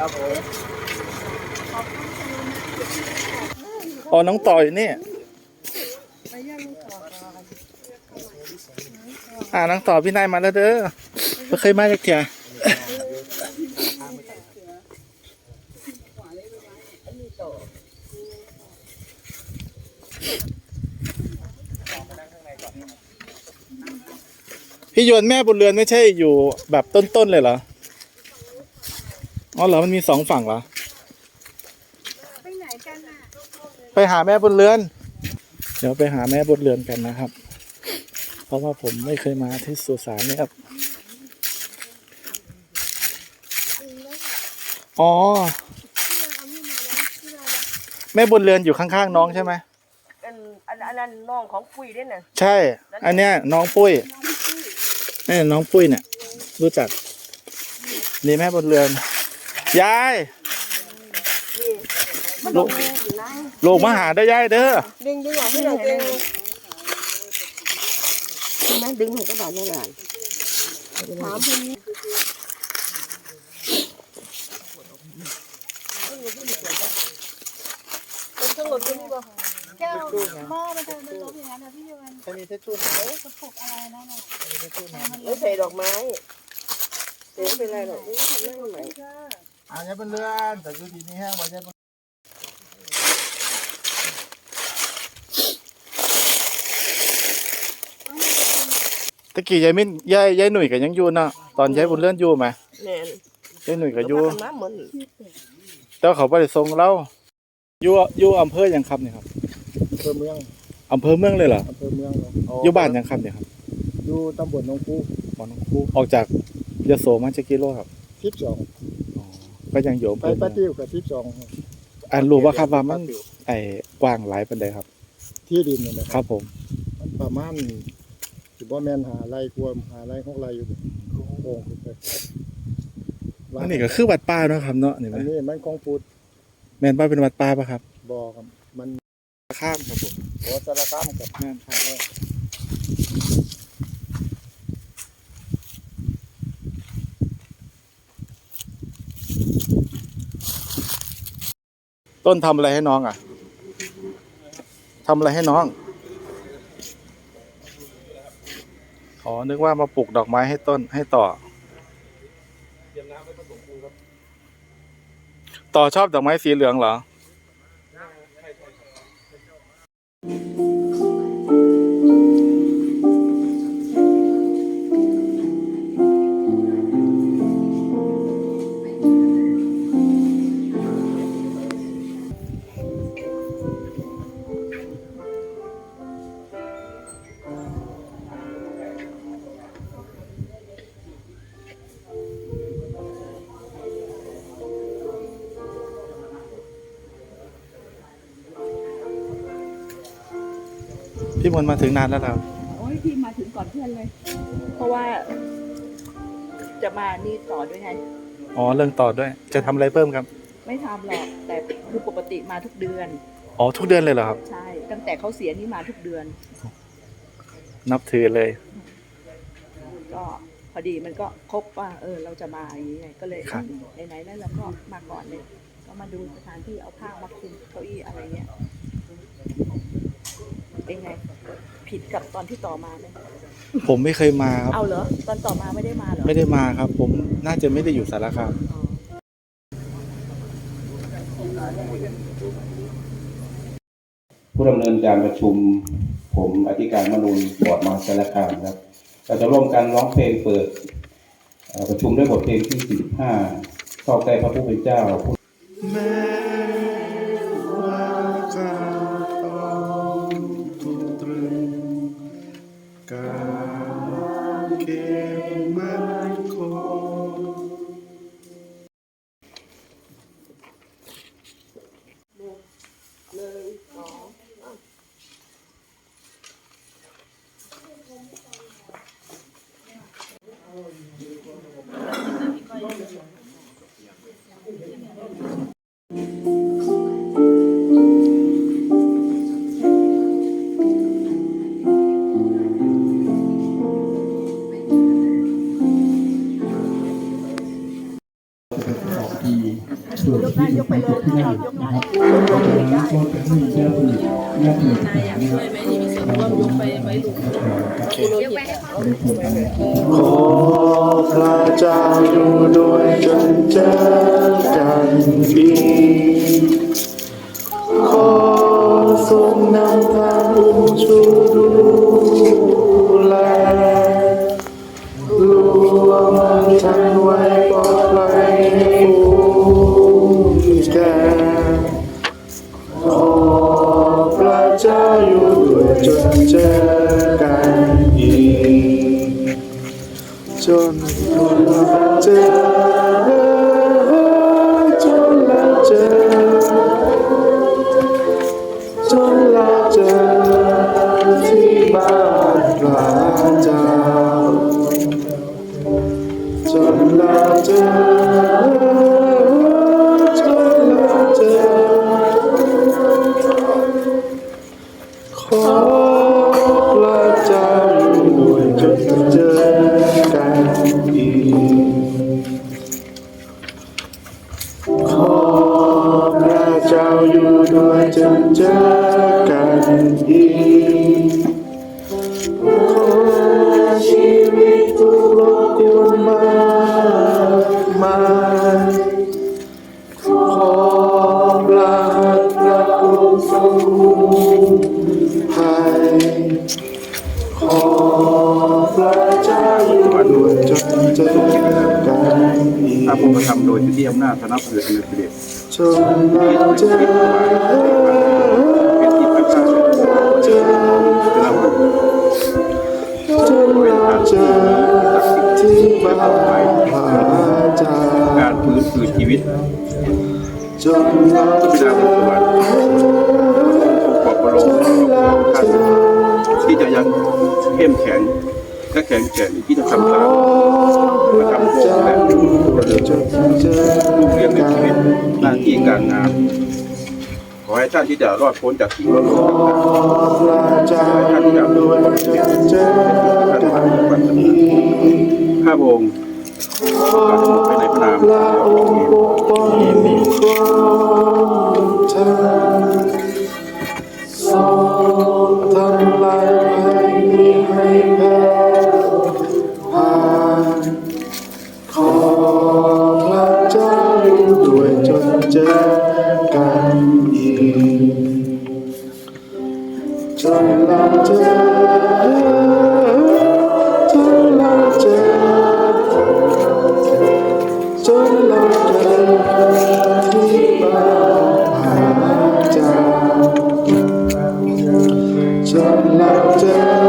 ครับผมอ๋อน้องต่อยนี่อ่าน้องต่อพี่นายมาแล้วเด้อไม่เคยมาจากเถียพี่ยวนแม่บุญเรือนไม่ใช่อยู่แบบต้นๆเลยเหรอ อ๋อเหรอมันมีสองฝั่งเหรอ ไปไหนกันอะไปหาแม่บนเรือน เดี๋ยวไปหาแม่บนเรือนกันนะครับ เพราะว่าผมไม่เคยมาที่สุสานนี่ครับ อ๋อ แม่บนเรือนอยู่ข้างๆน้องใช่ไหมอันอันอันนั้นน้องของปุ้ยด้วยน่ะใช่ อันเนี้ยน้องปุ้ยนี่น้องปุ้ยเนี่ย รู้จัก นี่แม่บนเรือน ยายลูกลูกมาหาได้อยายเด้อดึงดึงออกให้หน่อยดึงใช่ไหมดึงให้กระดาษนี่แหละถามพี่แก้วหม้อมันจะมันลบอย่างนั้นนะพี่ยวนจะมีเทชูไหมกระปุกอะไรนั่นน่ะมีเทชูไหมไม่ใส่ดอกไม้เดี๋ยวไม่เป็นไรหรอกนี่ทำได้ใหม่ อ่ายายบนเรือนแต่ดูดีนี่แห้งไว้ยายบนตะกี้ยายมิ้นยายยายหนุ่ยกับยังอยู่เนาะตอนยายบนเรือนอยู่ไหมแน่นยายหนุ่ยกับออยู่ยู่มาเหมือนแต่ว่าเขาไม่ได้ส่งเราอยู่อยู่อำเภอหยังครับเนี่ยครับอำเภอเมืองอำเภอเมืองเลยเหรออำเภอเมืองเนะอยู่บ้านหยังครับเนี่ยครับอยู่ตำบลหนองคูอ๋อน้องครูออกจากยโสมาจากกิโลครับทิพสองอ๋อ ก็ยังอยู่อำไปเภอป้าเมืองติ้วกับทิพสองอ่ารู้ว่าครับว่ามันไอ้กว้างหลายปานใดครับ ที่ดินนี่นะคครับรับผม มันประมาณสิบ่แม่นหาไรกวมหาไรของไรอยู่โอ่งขึ้นไปอันนี้ก็คือวัดป่าเนาะครับเนาะนี่ไหมอันนี้มันของพุทธแม่นว่าเป็นวัดป่าปะครับ บ่อครับมันข้ามครับผมหัวสารคามกับ แม่นครับ ต้นทำอะไรให้น้องอะทำอะไรให้น้องอ๋อนึกว่ามาปลูกดอกไม้ให้ต้นให้ต่อ ต่อชอบดอกไม้สีเหลืองเหรอ พี่มนต์มาถึงนานแล้วครับโอ้ยพี่มาถึงก่อนเพื่อนเลย เพราะว่า จะมานี่ต่อด้วยไง อ๋อเรื่องต่อด้วย จะทำอะไรเพิ่มครับ ไม่ทำหรอก แต่คือปกติมาทุกเดือน อ๋อทุกเดือนเลยเหรอครับ ใช่ ตั้งแต่เขาเสียนี่มาทุกเดือน นับถือเลย ก็พอดีมันก็ครบว่า เออ เราจะมาอย่างนี้ไงก็เลยครับ ไหนๆแล้วเราก็มาก่อนเลย ก็มาดูสถานที่เอาผ้ามาคลุมเก้าอี้อะไรเงี้ย เป็นไง ผิดกับตอนที่ต่อมาไหมผมไม่เคยมาครับ เอาเหรอ ตอนต่อมาไม่ได้มาเหรอไม่ได้มาครับ ผมน่าจะไม่ได้อยู่สารคามอ๋อผู้ดำเนินการประชุม ผมอธิการมนุนบอร์ดมหาสารคามครับเราจะร่วมกันร้องเพลงเปิดเอ่อประชุมด้วยบทเพลงที่ 45เข้าใกล้พระผู้เป็นเจ้าแม้ว่า เก็บมันคง ยกได้ยกไปเลยถ้าเรายกได้ยกได้นายอยากช่วยไหมนี่มีส่วนร่วมยกไปไว้หลุมโอเคยกไปให้เขาขอพระเจ้าอยู่ด้วยจนเจอกันอีขอทรงนำทางอุ้มชูดูแลรวมฉันไว้ปลอดภัย ด้วยจนเจอกั เจ้าอยู่ด้วยจนเจอกันอีกขอชีวิตทุกโลกวนมากมายขอพระหัตพระองค์ทรงคุ้มภัยขอพระเจ้าอยู่ด้วยจนเจอกันอีก ถ้าผมกระทำโดยที่อำนาจธนบุรีอเนกประเดช จนเราเจอเจอจนเราเจอที่บ้านพระเจ้าการฟื้นคืนชีวิตจนเราเจอขอบพระโลจกนเราเจอที่จะยังเข้มแข็งและแข็งแกร่งที่จะทำตาม การงาน ขอให้ท่านที่จะรอดพ้นจากสิ่งร้อนขอพระเจ้าอยู่ด้วยจนเจอกันอีกๆข้าพระองค์ขอไปในพระนามพระองค์ปกป้องคุ้มครองท่านทรงทำลายภัย จนเ